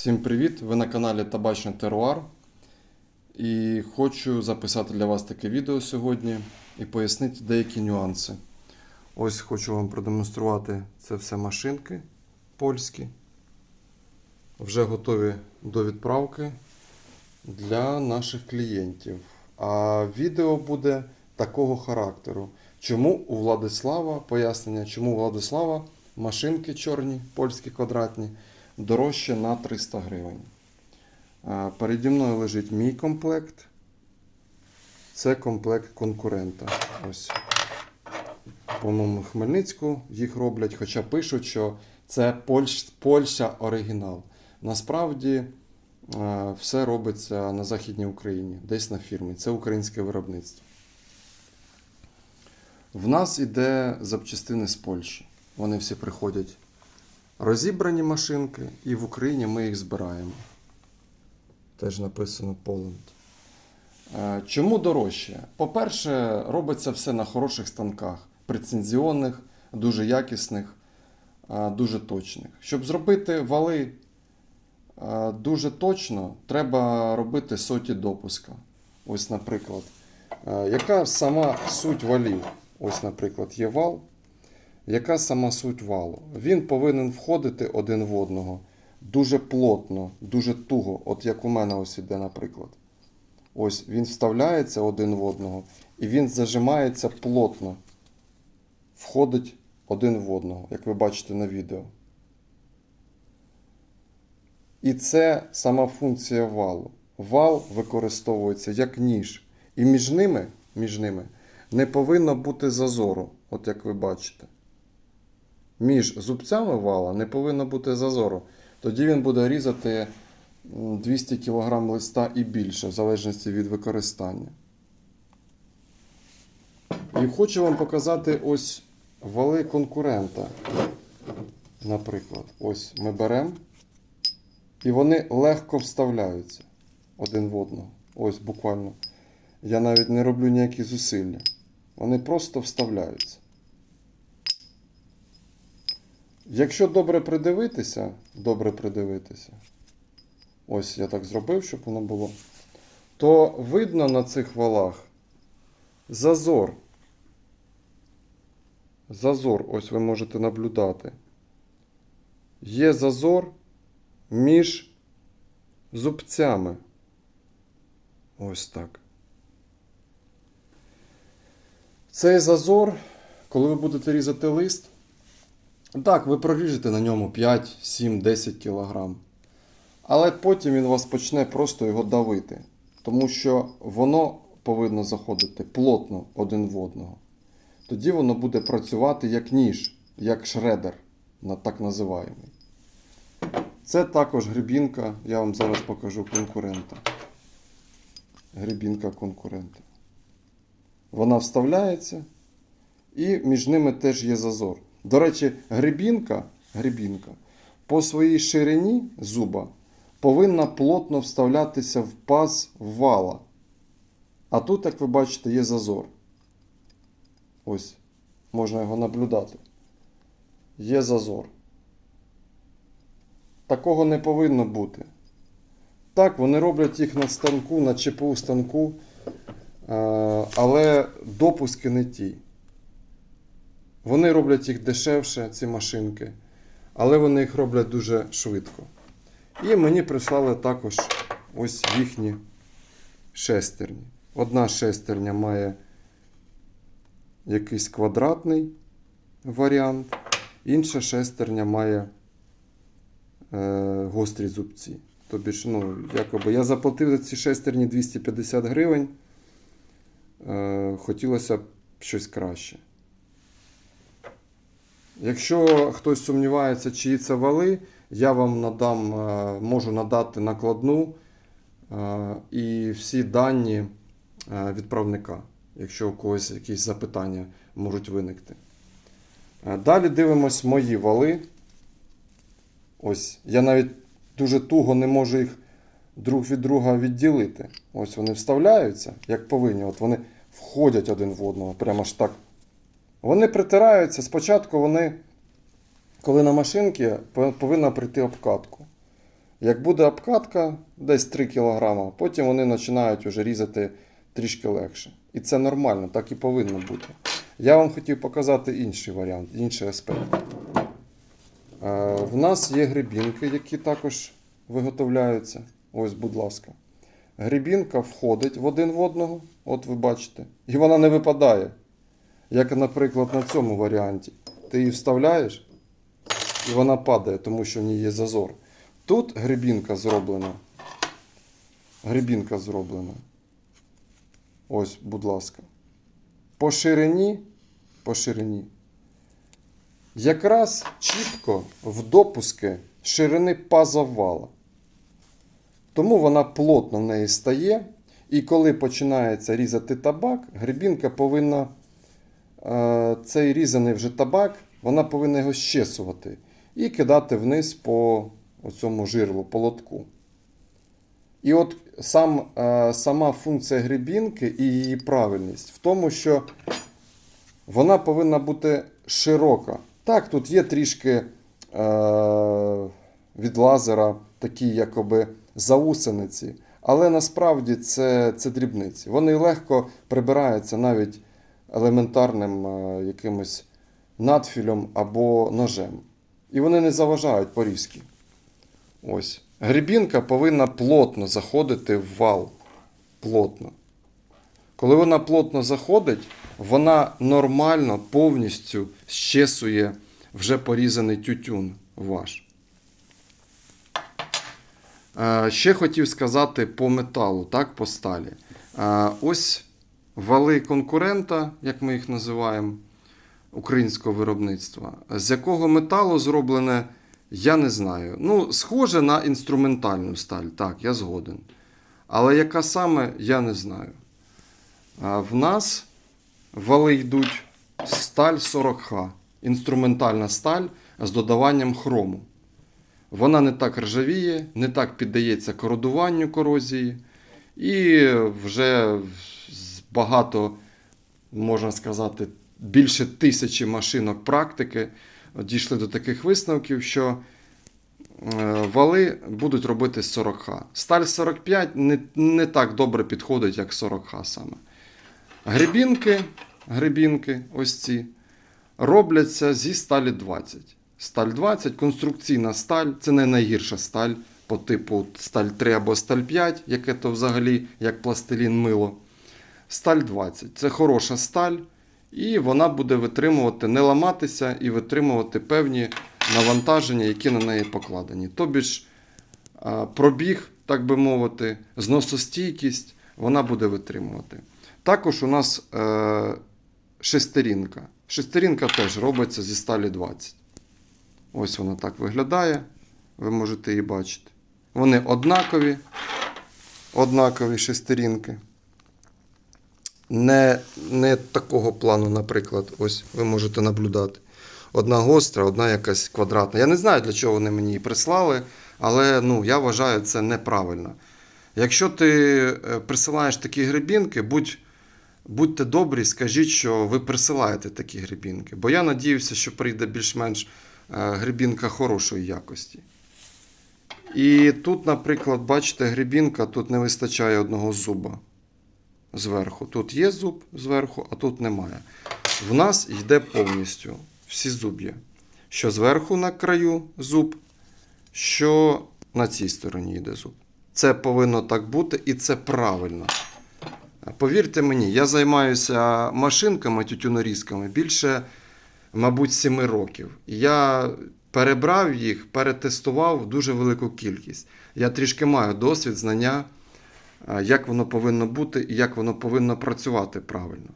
Всім привіт! Ви на каналі Табачний Теруар. І хочу записати для вас таке відео сьогодні і пояснити деякі нюанси. Ось хочу вам продемонструвати це все машинки польські. Вже готові до відправки для наших клієнтів. А відео буде такого характеру. Чому у Владислава пояснення, чому у Владислава машинки чорні, польські квадратні, дорожче на 300 гривень. Переді мною лежить мій комплект. Це комплект конкурента. Ось. По-моєму, Хмельницьку їх роблять, хоча пишуть, що це Польщ, Польща оригінал. Насправді все робиться на Західній Україні, десь на фірмі. Це українське виробництво. В нас іде запчастини з Польщі. Вони всі приходять розібрані машинки, і в Україні ми їх збираємо. Теж написано Poland. Е, Чому дорожче? По-перше, робиться все на хороших станках, прецензіонних, дуже якісних, е, дуже точних. Щоб зробити вали е, дуже точно, треба робити соті допуска. Ось, наприклад, яка сама суть валів? Ось, наприклад, є вал. Яка сама суть валу? Він повинен входити один в одного дуже плотно, дуже туго, от як у мене ось іде, наприклад. Ось він вставляється один в одного, і він зажимається плотно. Входить один в одного, як ви бачите на відео. І це сама функція валу. Вал використовується як ніж. І між ними, між ними не повинно бути зазору, от як ви бачите. Між зубцями вала не повинно бути зазору. Тоді він буде різати 200 кг листа і більше, в залежності від використання. І хочу вам показати ось вали конкурента. Наприклад, ось ми беремо, і вони легко вставляються один в одного. Ось буквально. Я навіть не роблю ніякі зусилля. Вони просто вставляються. Якщо добре придивитися, добре придивитися, ось я так зробив, щоб воно було, то видно на цих валах зазор. Зазор, ось ви можете наблюдати. Є зазор між зубцями. Ось так. Цей зазор, коли ви будете різати лист, так, ви проріжете на ньому 5, 7, 10 кг. Але потім він вас почне просто його давити. Тому що воно повинно заходити плотно один в одного. Тоді воно буде працювати як ніж, як шредер, так називаємий. Це також грибінка, я вам зараз покажу конкурента. Грибінка конкурента. Вона вставляється, і між ними теж є зазор. До речі, грибінка, грибінка по своїй ширині зуба повинна плотно вставлятися в паз вала. А тут, як ви бачите, є зазор. Ось, можна його наблюдати. Є зазор. Такого не повинно бути. Так, вони роблять їх на станку, на ЧПУ станку, е, але допуски не ті. Вони роблять їх дешевше, ці машинки, але вони їх роблять дуже швидко. І мені прислали також ось їхні шестерні. Одна шестерня має якийсь квадратний варіант, інша шестерня має е, гострі зубці. Тобі ж, ну, якоби я заплатив за ці шестерні 250 гривень. Е, хотілося б щось краще. Якщо хтось сумнівається, чиї це вали, я вам надам, е, можу надати накладну е, і всі дані е, відправника, якщо у когось якісь запитання можуть виникти. Далі дивимось мої вали. Ось, я навіть дуже туго не можу їх друг від друга відділити. Ось вони вставляються, як повинні. От вони входять один в одного, прямо ж так. Вони притираються. Спочатку вони, коли на машинці, повинна прийти обкатку. Як буде обкатка, десь 3 кг, потім вони починають вже різати трішки легше. І це нормально, так і повинно бути. Я вам хотів показати інший варіант, інший аспект. Е, В нас є грибінки, які також виготовляються. Ось, будь ласка. Грибінка входить в один в одного, от ви бачите, і вона не випадає. Як, наприклад, на цьому варіанті. Ти її вставляєш, і вона падає, тому що в ній є зазор. Тут грибінка зроблена. Грибінка зроблена. Ось, будь ласка. По ширині, по ширині. Якраз чітко в допуски ширини паза вала. Тому вона плотно в неї стає. І коли починається різати табак, грибінка повинна цей різаний вже табак, вона повинна його щесувати і кидати вниз по цьому жирлу, по лотку. І от сам, е, сама функція грибінки і її правильність в тому, що вона повинна бути широка. Так, тут є трішки е, від лазера такі якоби заусениці, але насправді це, це дрібниці. Вони легко прибираються навіть елементарним е, якимось надфілем або ножем. І вони не заважають порізки. Ось. Грибінка повинна плотно заходити в вал. Плотно. Коли вона плотно заходить, вона нормально повністю щесує вже порізаний тютюн ваш. Е, Ще хотів сказати по металу, так, по сталі. Е, Ось вали конкурента, як ми їх називаємо, українського виробництва. З якого металу зроблене, я не знаю. Ну, схоже на інструментальну сталь, так, я згоден. Але яка саме, я не знаю. А в нас вали йдуть сталь 40Х. Інструментальна сталь з додаванням хрому. Вона не так ржавіє, не так піддається кородуванню корозії. І вже багато, можна сказати, більше тисячі машинок практики дійшли до таких висновків, що е, вали будуть робити з 40Х. Сталь 45 не, не так добре підходить, як 40Х саме. Грибінки, грибінки, ось ці, робляться зі сталі 20. Сталь 20, конструкційна сталь, це не найгірша сталь по типу сталь 3 або сталь 5, яке то взагалі як пластилін мило. Сталь 20 це хороша сталь, і вона буде витримувати, не ламатися і витримувати певні навантаження, які на неї покладені. Тобі ж пробіг, так би мовити, зносостійкість вона буде витримувати. Також у нас е, шестерінка. Шестерінка теж робиться зі сталі 20. Ось вона так виглядає. Ви можете її бачити. Вони однакові, однакові шестерінки. Не, не такого плану, наприклад, ось ви можете наблюдати. Одна гостра, одна якась квадратна. Я не знаю, для чого вони мені її прислали, але ну, я вважаю це неправильно. Якщо ти е, присилаєш такі грибінки, будь, будьте добрі, скажіть, що ви присилаєте такі грибінки. Бо я надіюся, що прийде більш-менш е, грибінка хорошої якості. І тут, наприклад, бачите, грибінка, тут не вистачає одного зуба зверху. Тут є зуб зверху, а тут немає. В нас йде повністю всі зуб'я. Що зверху на краю зуб, що на цій стороні йде зуб. Це повинно так бути і це правильно. Повірте мені, я займаюся машинками, тютюнорізками більше, мабуть, 7 років. Я перебрав їх, перетестував дуже велику кількість. Я трішки маю досвід, знання, як воно повинно бути і як воно повинно працювати правильно.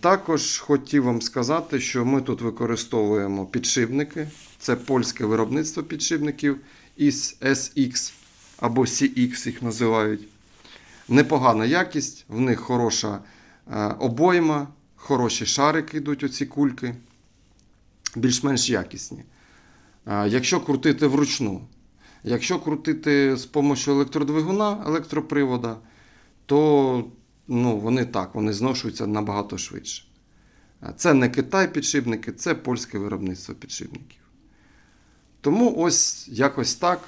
Також хотів вам сказати, що ми тут використовуємо підшипники. Це польське виробництво підшипників із SX або CX їх називають. Непогана якість, в них хороша обойма, хороші шарики йдуть оці кульки, більш-менш якісні. Якщо крутити вручну, якщо крутити з допомогою електродвигуна, електропривода, то ну, вони так, вони зношуються набагато швидше. Це не Китай підшипники, це польське виробництво підшипників. Тому ось якось так.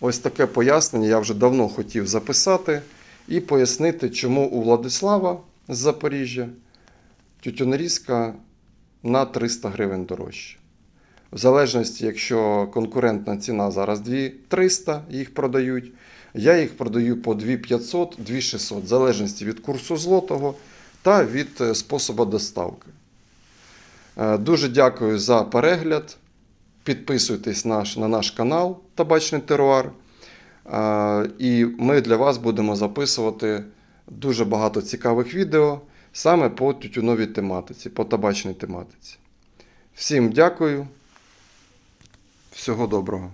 Ось таке пояснення я вже давно хотів записати і пояснити, чому у Владислава з Запоріжжя тютюнорізка на 300 гривень дорожче. В залежності, якщо конкурентна ціна зараз 2300 їх продають, я їх продаю по 2500, 2600, в залежності від курсу злотого та від е, способу доставки. Е, Дуже дякую за перегляд. Підписуйтесь на наш канал Табачний Теруар. Е, І ми для вас будемо записувати дуже багато цікавих відео саме по тютюновій тематиці, по табачній тематиці. Всім дякую. Всього доброго.